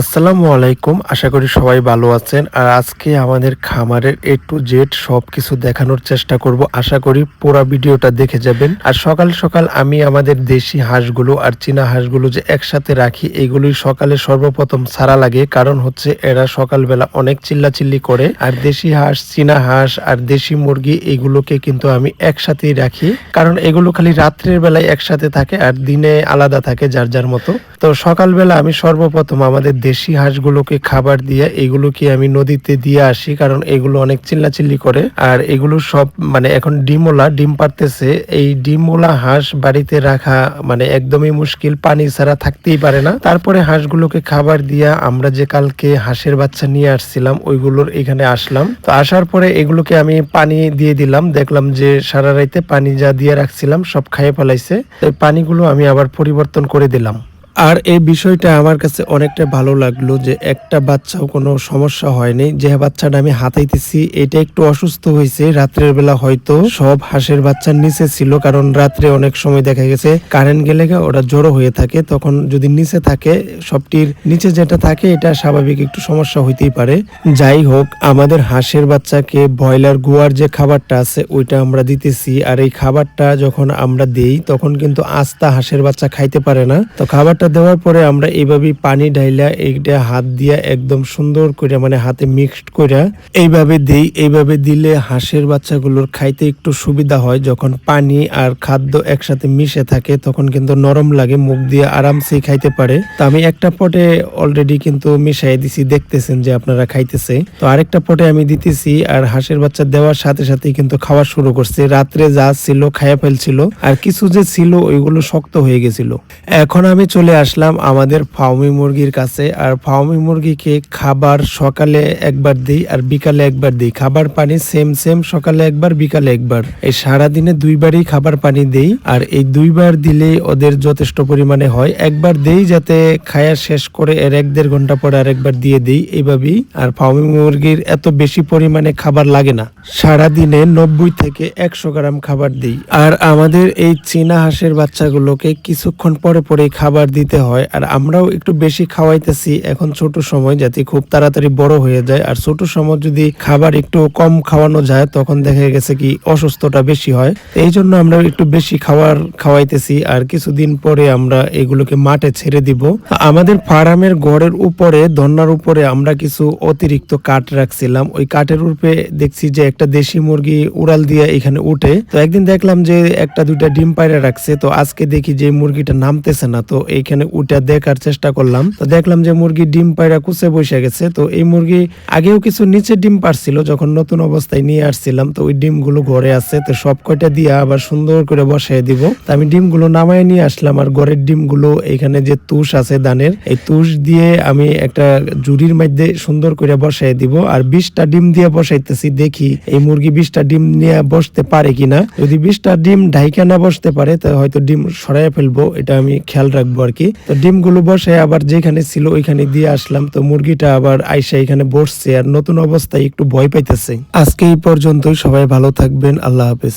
আসসালামু আলাইকুম, আশা করি সবাই ভালো আছেন। আর আজকে আমাদের খামারের এ টু জেড সব কিছু দেখানোর চেষ্টা করব। আশা করি পুরো ভিডিওটা দেখে যাবেন। আর সকাল সকাল আমি আমাদের দেশি হাঁসগুলো আর চীনা হাঁসগুলো যে একসাথে রাখি, এগুলোই সকালে সর্বপ্রথম ছাড়া লাগে। কারণ হচ্ছে এরা সকালবেলা অনেক চিল্লাচিল্লি করে। আর দেশি হাঁস, চীনা হাঁস আর দেশি মুরগি, এগুলোকে কিন্তু আমি একসাথেই রাখি। কারণ এগুলো খালি রাত্রের বেলায় একসাথে থাকে আর দিনে আলাদা থাকে যার যার মতো। তো সকালবেলা আমি সর্বপ্রথম আমাদের দেশি হাঁসগুলোকে খাবার দিয়ে এগুলোকে আমি নদীতে দিয়ে আসি, কারণ এগুলো অনেক চিল্লাচিল্লি করে। আর এগুলো সব মানে এখন ডিমওলা ডিম পারতেছে এই ডিমওলা হাঁস বাড়িতে রাখা মানে একদমই মুশকিল, পানি ছাড়া থাকতেই পারে না। তারপরে হাঁসগুলোকে খাবার দিয়া আমরা যে কালকে হাঁসের বাচ্চা নিয়ে আসছিলাম, ওইগুলোর এখানে আসলাম। তো আসার পরে এগুলোকে আমি পানি দিয়ে দিলাম। দেখলাম যে সারা রাইতে পানি যা দিয়ে রাখছিলাম, সব খাইয়ে ফেলাইছে। তো এই পানিগুলো আমি আবার পরিবর্তন করে দিলাম। আর এই বিষয়টা আমার কাছে অনেকটা ভালো লাগল যে একটা বাচ্চাও কোনো সমস্যা হয়নি। যে বাচ্চাটা আমি হাতাইতেছি, এটা একটু অসুস্থ হয়েছে। রাত্রের বেলা হয়তো সব হাঁসের বাচ্চার নিচে ছিল, কারণ রাত্রে অনেক সময় দেখা গেছে কারেন্ট গেলে ওরা জড়ো হয়ে থাকে। তখন যদি নিচে থাকে, সবটির নিচে যেটা থাকে, এটা স্বাভাবিক একটু সমস্যা হইতেই পারে। যাই হোক, আমাদের হাঁসের বাচ্চাকে ব্রয়লার গুয়ার যে খাবারটা আছে, ওইটা আমরা দিতেছি। আর এই খাবারটা যখন আমরা দেই, তখন কিন্তু আস্তা হাঁসের বাচ্চা খাইতে পারে না। তো খাবারটা দেওয়ার পরে আমরা এইভাবে পানি ঢাইলা এইটা হাত দিয়া একদম সুন্দর করে মানে হাতে মিক্সড করে এইভাবে দেই। এইভাবে দিলে হাঁসের বাচ্চাগুলোর খাইতে একটু সুবিধা হয়। যখন পানি আর খাদ্য একসাথে মিশে থাকে, তখন কিন্তু নরম লাগে, মুখ দিয়ে আরামসে খাইতে পারে। তো আমি একটা পটে অলরেডি কিন্তু মিশাই দিছি, দেখতেছেন যে আপনারা খাইতেছে। তো আরেকটা পটে আমি দিতেছি আর হাঁসের বাচ্চা দেওয়ার সাথে সাথে কিন্তু খাওয়া শুরু করছে। রাত্রে যা ছিল, খাইয়া ফেলছিল। আর কিছু যে ছিল, ওইগুলো শক্ত হয়ে গেছিল। এখন আমি চলে আসলাম আমাদের ফাউমি মুরগির কাছে। আর ফাউমি মুরগিকে খাবার সকালে একবার দিই আর বিকালে একবার দিই। খাবার পানি সেম সেম সকালে একবার, বিকালে একবার। এই সারাদিনে দুইবারই খাবার পানি দেই আর এই দুইবার দিলে ওদের যথেষ্ট পরিমাণে হয়। একবার দেই যাতে খায়া শেষ করে এর এক দেড় ঘণ্টা পরে আর একবার দিয়ে দিই এইভাবেই। আর ফাউমি মুরগির এত বেশি পরিমাণে খাবার লাগে না। সারাদিনে নব্বই থেকে একশো গ্রাম খাবার দিই। আর আমাদের এই চীনা হাঁসের বাচ্চাগুলোকে কিছুক্ষণ পরে পরে খাবার দিতে হয়, আর আমরাও একটু বেশি খাওয়াইতেছি। এখন ছোট সময় যাতে খুব তাড়াতাড়ি বড় হয়ে যায়, আর ছোট সময় যদি খাবার একটু কম খাওয়ানো যায়, তখন দেখা গেছে কি অসুস্থতা বেশি হয়। এই জন্য আমরা একটু বেশি খাবার খাওয়াইতেছি, আর কিছুদিন পরে আমরা এগুলোকে মাঠে ছেড়ে দিব। আমাদের ফার্মের গড়ের উপরে ধন্নার উপরে আমরা কিছু অতিরিক্ত কাঠ রাখছিলাম। ওই কাঠের উপরে দেখছি যে একটা দেশি মুরগি উড়াল দিয়ে এখানে উঠে। তো একদিন দেখলাম যে একটা দুইটা ডিম পায়রা রাখছে, তো আজকে দেখি যে মুরগিটা নামতেছে না, তো এইখানে উঠে দেখার চেষ্টা করলাম। তো দেখলাম যে মুরগি ডিম পায়রা কুচে বসে গেছে। তো এই মুরগি আগেও কিছু নিচে ডিম পারছিল, যখন নতুন অবস্থায় নিয়ে আসছিলাম, তো ওই ডিমগুলো ঘরে আছে। তো সব কয়টা দিয়ে আবার সুন্দর করে বসাই দিব। তো আমি ডিমগুলো নামায় নিয়ে আসলাম, আর ঘরের ডিমগুলো এখানে যে তুষ আছে দানের এই তুষ দিয়ে আমি একটা জুড়ির মধ্যে সুন্দর করে বসাই দিব। আর বিশটা ডিম দিয়ে বসাইতেছি, দেখি এই মুরগি বিশটা ডিম নিয়ে বসতে পারে কিনা। যদি বিশটা ডিম ঢাইকা না বসতে পারে, তো হয়তো ডিম সরাই ফেলব, এটা আমি খেয়াল রাখব আর কি? তো ডিমগুলো বসে আবার যেখানে ছিল ওইখানে দিয়ে আসলাম। তো মুরগিটা আবার আইসা এখানে বসছে আর নতুন অবস্থায় একটু ভয় পাইতেছে। আজকে এই পর্যন্তই, সবাই ভালো থাকবেন, আল্লাহ হাফেজ।